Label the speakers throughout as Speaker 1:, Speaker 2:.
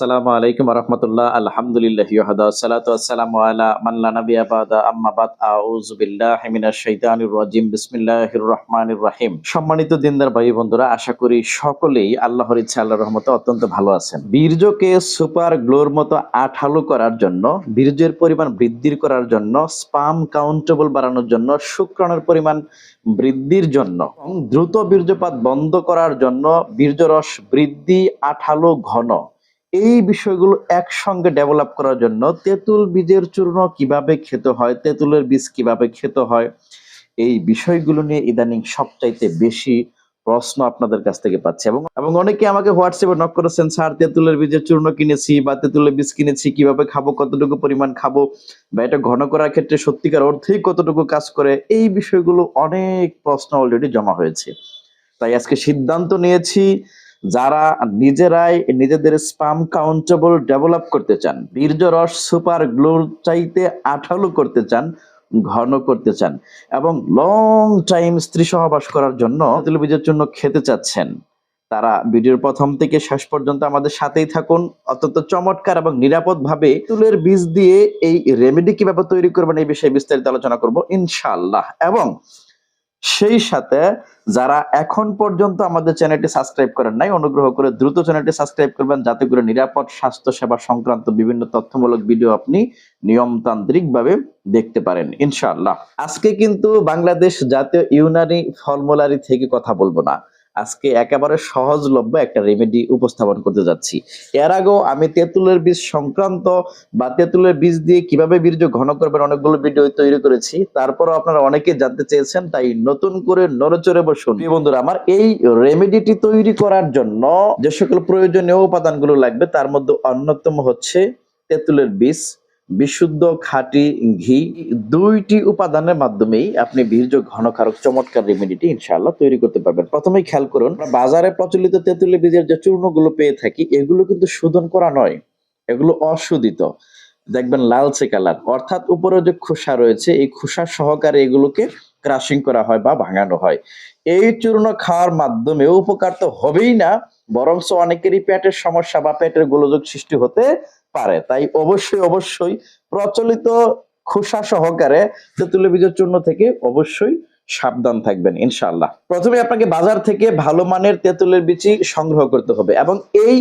Speaker 1: আসসালামু আলাইকুম রহমতুল্লাহ আলহামদুলিল্লাহ ইহদা সালাতু আসসালামু আলা আউযু বিল্লাহি মিনাশ শাইতানির রাজিম, বিসমিল্লাহির রহিম। সম্মানিত দিনদার ভাই বন্ধুরা, আশা করি সকলেই আল্লাহর ইচ্ছা, আল্লাহর রহমতে অত্যন্ত ভালো আছেন। বীর্যকে সুপার গ্লোর মতো আঠালো করার জন্য, বীর্যের পরিমাণ বৃদ্ধির করার জন্য, স্পাম কাউন্টেবল বাড়ানোর জন্য, শুক্রাণুর পরিমাণ বৃদ্ধির জন্য দ্রুত বীর্যপাত বন্ধ করার জন্য বীর্যরস বৃদ্ধি আঠালো ঘন। এই বিষয়গুলো একসঙ্গে ডেভেলপ করার জন্য তেঁতুল বীজের চূর্ণ কীভাবে খেতে হয়, তেঁতুলের বীজ কীভাবে খেতে হয়, এই বিষয়গুলো নিয়ে ইদানিং সবচাইতে বেশি প্রশ্ন আপনাদের কাছ থেকে পাচ্ছি। এবং এবং অনেকে আমাকে হোয়াটসঅ্যাপে নক করেছেন, স্যার, তেঁতুলের বীজের চূর্ণ কিনেছি বা তেঁতুলের বীজ কিনেছি, কীভাবে খাব, কতটুকু পরিমাণ খাব বা এটা ঘন করার ক্ষেত্রে সত্যিকার অর্থেই কতটুকু কাজ করে? এই বিষয়গুলো অনেক প্রশ্ন অলরেডি জমা হয়েছে। তাই আজকে সিদ্ধান্ত নিয়েছি যারা নিজেরাই নিজেদের স্পাম কাউন্টেবল ডেভেলপ করতে চান, বীর্য রস সুপার গ্লোর চাইতে আঠালো করতে চান, ঘন করতে চান এবং লং টাইম স্ত্রী সহবাস করার জন্য বীজের জন্য খেতে চাচ্ছেন, তারা ভিডিওর প্রথম থেকে শেষ পর্যন্ত আমাদের সাথেই থাকুন। অত্যন্ত চমৎকার এবং নিরাপদ ভাবে তুলের বীজ দিয়ে এই রেমেডি কীভাবে তৈরি করবেন এই বিষয়ে বিস্তারিত আলোচনা করব ইনশাল্লাহ এবং সেই সাথে যারা এখন পর্যন্ত আমাদের চ্যানেলটি সাবস্ক্রাইব করেন নাই, অনুগ্রহ করে দ্রুত চ্যানেলটি সাবস্ক্রাইব করবেন যাতে করে নিরাপদ স্বাস্থ্য সেবা সংক্রান্ত বিভিন্ন তথ্যমূলক ভিডিও আপনি নিয়মতান্ত্রিক ভাবে দেখতে পারেন, ইনশাআল্লাহ। আজকে কিন্তু বাংলাদেশ জাতীয় ইউনানি ফর্মুলারি থেকে কথা বলব না। আজকে একেবারে সহজলভ্য একটা রেমেডি উপস্থাপন করতে যাচ্ছি। এর আগেও আমি তেঁতুলের বীজ সংক্রান্ত বা তেঁতুলের বীজ দিয়ে কীভাবে বীর্য ঘন করবেন অনেকগুলো ভিডিও তৈরি করেছি। তারপরও আপনারা অনেকে জানতে চেয়েছেন, তাই নতুন করে নড়চড়ে বসুন। বন্ধুরা, আমার এই রেমেডিটি তৈরি করার জন্য যে সকল প্রয়োজনীয় উপাদানগুলো লাগবে, তার মধ্যে অন্যতম হচ্ছে তেঁতুলের বীজ। বিশুদ্ধ খাঁটি ঘি দুইটি উপাদানের মাধ্যমেই আপনি বীর্য ঘনকারক চমৎকার রেমেডিটি ইনশাআল্লাহ তৈরি করতে পারবেন। প্রথমেই খেয়াল করুন বাজারে প্রচলিত তেঁতুলের বীজের যে চূর্ণগুলো পেয়ে থাকি, এগুলো কিন্তু শোধন করা নয়, এগুলো অশোধিত। দেখবেন লালচে কালার, অর্থাৎ উপরে যে খোসা রয়েছে, এই খোসা সহকারে এগুলোকে ক্রাশিং করা হয় বা ভাঙানো হয়। এই চূর্ণ খাওয়ার মাধ্যমে উপকার তো হবেই না, বরঞ্চ অনেকেরই পেটের সমস্যা বা পেটের গোলযোগ সৃষ্টি হতে পারে। তাই অবশ্যই অবশ্যই প্রচলিত খোসা সহকারে তেঁতুলের বীজের চূর্ণ থেকে অবশ্যই সাবধান থাকবেন, ইনশাআল্লাহ। প্রথমে আপনাকে বাজার থেকে ভালো মানের তেঁতুলের বিচি সংগ্রহ করতে হবে এবং এই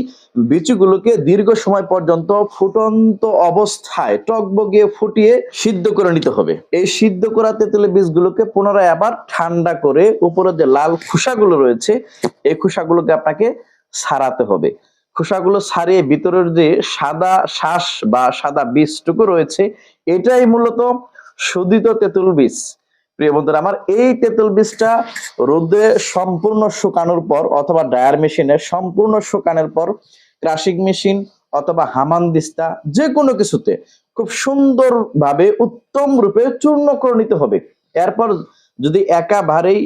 Speaker 1: বিচিগুলোকে দীর্ঘ সময় পর্যন্ত ফুটন্ত অবস্থায় টকবগিয়ে ফুটিয়ে সিদ্ধ করে নিতে হবে। এই সিদ্ধ করা তেঁতুলের বীজগুলোকে পুনরায় আবার ঠান্ডা করে উপরে যে লাল খোসাগুলো রয়েছে, এই খোসাগুলোকে আপনাকে ছাড়াতে হবে। খোসাগুলো ছাড়িয়ে ভিতরের যে সাদা শ্বাস বা সাদা বীজটুকু রয়েছে, এটাই মূলত শোধিত তেঁতুল বীজ। প্রিয় বন্ধুরা, আমার এই তেঁতুল বীজটা রোদে সম্পূর্ণ শুকানোর পর অথবা ডায়ার মেশিনে সম্পূর্ণ শুকানোর পর, ক্রাশিং মেশিন অথবা হামান দিস্তা যে কোনো কিছুতে খুব সুন্দরভাবে উত্তম রূপে চূর্ণ করে নিতে হবে। এরপর যদি একাবারেই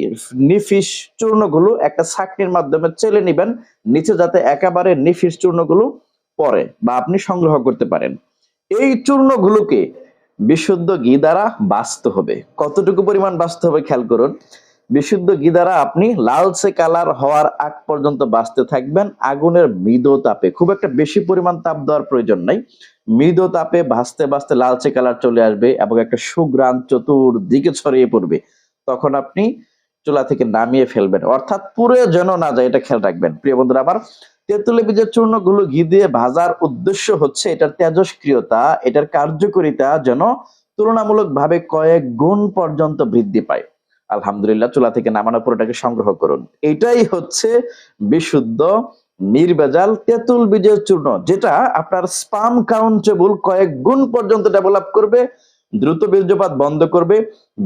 Speaker 1: নিফিস চূর্ণগুলো একটা ছাকনির মাধ্যমে চেলে নিবেন, নিচে যাতে একেবারে নিফিস চূর্ণগুলো পরে বা আপনি সংগ্রহ করতে পারেন। এই চূর্ণগুলোকে বিশুদ্ধ ঘি দ্বারা বাঁচতে হবে। কতটুকু পরিমাণ বাঁচতে হবে খেয়াল করুন। বিশুদ্ধ ঘি দ্বারা আপনি লালচে কালার হওয়ার আগ পর্যন্ত বাঁচতে থাকবেন। আগুনের মৃদ তাপে, খুব একটা বেশি পরিমাণ তাপ দেওয়ার প্রয়োজন নাই। মৃদ তাপে ভাসতে ভাসতে লালচে কালার চলে আসবে এবং একটা সুগ্রাম চতুর্দিকে ছড়িয়ে পড়বে। তখন আপনি চুলা থেকে নামিয়ে ফেলবেন। অর্থাৎ পুরো যেন না যায়, এটা খেয়াল রাখবেন। প্রিয় বন্ধুরা, আবার তেঁতুলে বীজের চূর্ণগুলো ঘি দিয়ে ভাজার উদ্দেশ্য হচ্ছে এটার তেজস্ক্রিয়তা, এটার কার্যকারিতা যেন তুলনামূলক ভাবে কয়েক গুণ পর্যন্ত বৃদ্ধি পায়। আলহামদুলিল্লাহ, চুলা থেকে নামানোর পর এটাকে সংগ্রহ করুন। এটাই হচ্ছে বিশুদ্ধ নির্ভেজাল তেঁতুল বীজের চূর্ণ, যেটা আপনার স্পাম কাউন্টেবল কয়েক গুণ পর্যন্ত ডেভেলপ করবে। দ্রুত বীর্যপাত বন্ধ করবে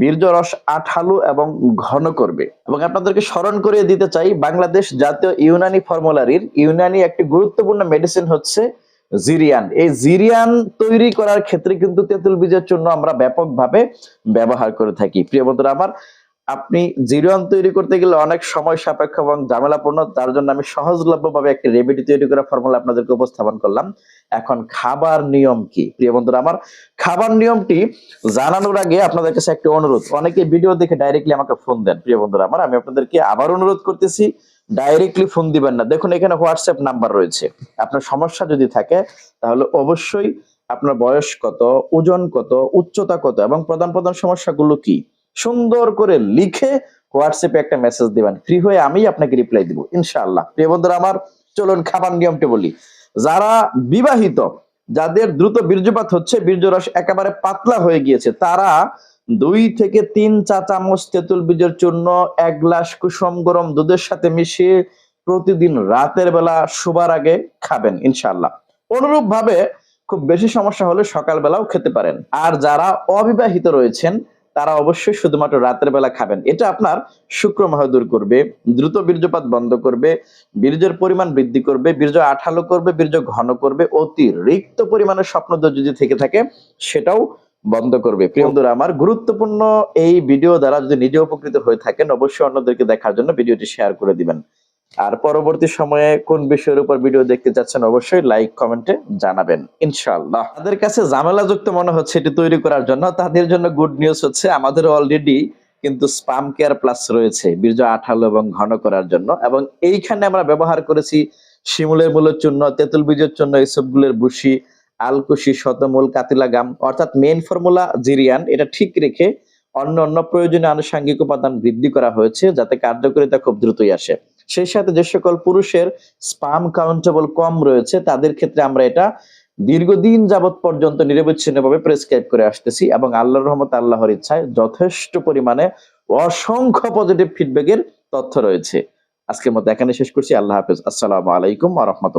Speaker 1: বীর্য রস আঠালো এবং ঘন করবে। এবং আপনাদেরকে স্মরণ করিয়ে দিতে চাই, বাংলাদেশ জাতীয় ইউনানি ফর্মুলারির, ইউনানি একটি গুরুত্বপূর্ণ মেডিসিন হচ্ছে জিরিয়ান। এই জিরিয়ান তৈরি করার ক্ষেত্রে কিন্তু তেঁতুল বীজের জন্য আমরা ব্যাপকভাবে ব্যবহার করে থাকি। প্রিয় বন্ধুরা, আমার আপনি জিরিয়ান তৈরি করতে গেলে অনেক সময় সাপেক্ষ এবং ঝামেলাপূর্ণ, তার জন্য আমি সহজলভ্যভাবে একটি রেমেডি তৈরি করা ফর্মুলা আপনাদেরকে উপস্থাপন করলাম। এখন খাবার নিয়ম কি? প্রিয় বন্ধুরা, আমার খাবার নিয়মটি জানানোর আগে আপনাদের কাছে একটি অনুরোধ। অনেকে ভিডিও দেখে ডাইরেক্টলি আমাকে ফোন দেন। প্রিয় বন্ধুরা, আমার, আমি আপনাদেরকে আবার অনুরোধ করতেছি ডাইরেক্টলি ফোন দিবেন না। দেখুন, এখানে হোয়াটসঅ্যাপ নাম্বার রয়েছে। আপনার সমস্যা যদি থাকে, তাহলে অবশ্যই আপনার বয়স কত, ওজন কত, উচ্চতা কত এবং প্রধান প্রধান সমস্যাগুলো কি? সুন্দর করে লিখে হোয়াটসঅ্যাপে একটা মেসেজ দিবেন। ফ্রি হয়ে আমি আপনাকে রিপ্লাই দিব, ইনশাআল্লাহ। প্রিয় বন্ধুরা আমার, চলুন খাবার নিয়মটি বলি। যারা বিবাহিত, যাদের দ্রুত বীর্যপাত হচ্ছে, বীর্যরস একেবারে পাতলা হয়ে গিয়েছে, তারা দুই থেকে তিন চা চামচ তেঁতুল বীজের চূর্ণ এক গ্লাস কুসুম গরম দুধের সাথে মিশিয়ে প্রতিদিন রাতের বেলা শোবার আগে খাবেন, ইনশাআল্লাহ। অনুরূপ ভাবে খুব বেশি সমস্যা হলে সকালবেলাও খেতে পারেন। আর যারা অবিবাহিত রয়েছেন তারা অবশ্যই শুধুমাত্র রাতের বেলা খাবেন। এটা আপনার শুক্রমাহ দূর করবে, দ্রুত বীর্যপাত বন্ধ করবে, বীর্যের পরিমাণ বৃদ্ধি করবে, বীর্য আঠালো করবে, বীর্য ঘন করবে, অতিরিক্ত পরিমাণে স্বপ্নদোষ যদি থেকে থাকে, সেটাও বন্ধ করবে। প্রিয় বন্ধুরা, আমার গুরুত্বপূর্ণ এই ভিডিও দ্বারা যদি নিজে উপকৃত হয়ে থাকেন, অবশ্যই অন্যদেরকে দেখার জন্য ভিডিওটি শেয়ার করে দিবেন। আর পরবর্তী সময়ে কোন বিষয়ের উপর ভিডিও দেখতে চাচ্ছেন অবশ্যই লাইক, কমেন্টে জানাবেন, ইনশাআল্লাহ। তাদের কাছে ঝামেলাযুক্ত মনে হচ্ছে এটি তৈরি করার জন্য, তাদের জন্য গুড নিউজ হচ্ছে আমাদের অলরেডি কিন্তু স্পাম কেয়ার প্লাস রয়েছে, বীর্য আঠালো এবং ঘন করার জন্য। এবং এইখানে আমরা ব্যবহার করেছি শিমুলের মূলের চূর্ণ, তেঁতুল বীজের জন্য ইসবগুলের বুশি আলকুশি, শতমূল, কাতিলা গাম, অর্থাৎ মেন ফর্মুলা জিরিয়ান, এটা ঠিক রেখে অন্য অন্য প্রয়োজনীয় আনুষঙ্গিক উপাদান বৃদ্ধি করা হয়েছে যাতে কার্যকারিতা খুব দ্রুতই আসে। সেই সাথে যে সকল পুরুষের স্পাম কাউন্টেবল কম রয়েছে, তাদের ক্ষেত্রে আমরা এটা দীর্ঘদিন যাবৎ পর্যন্ত নিরবচ্ছিন্নভাবে প্রেসক্রাইব করে আসতেছি এবং আল্লাহর রহমত আল্লাহর ইচ্ছায় যথেষ্ট পরিমাণে অসংখ্য পজিটিভ ফিডব্যাকের তথ্য রয়েছে। আজকের মতো এখানে শেষ করছি। আল্লাহ হাফিজ। আসসালামু আলাইকুম আ রহমতুল্লাহ।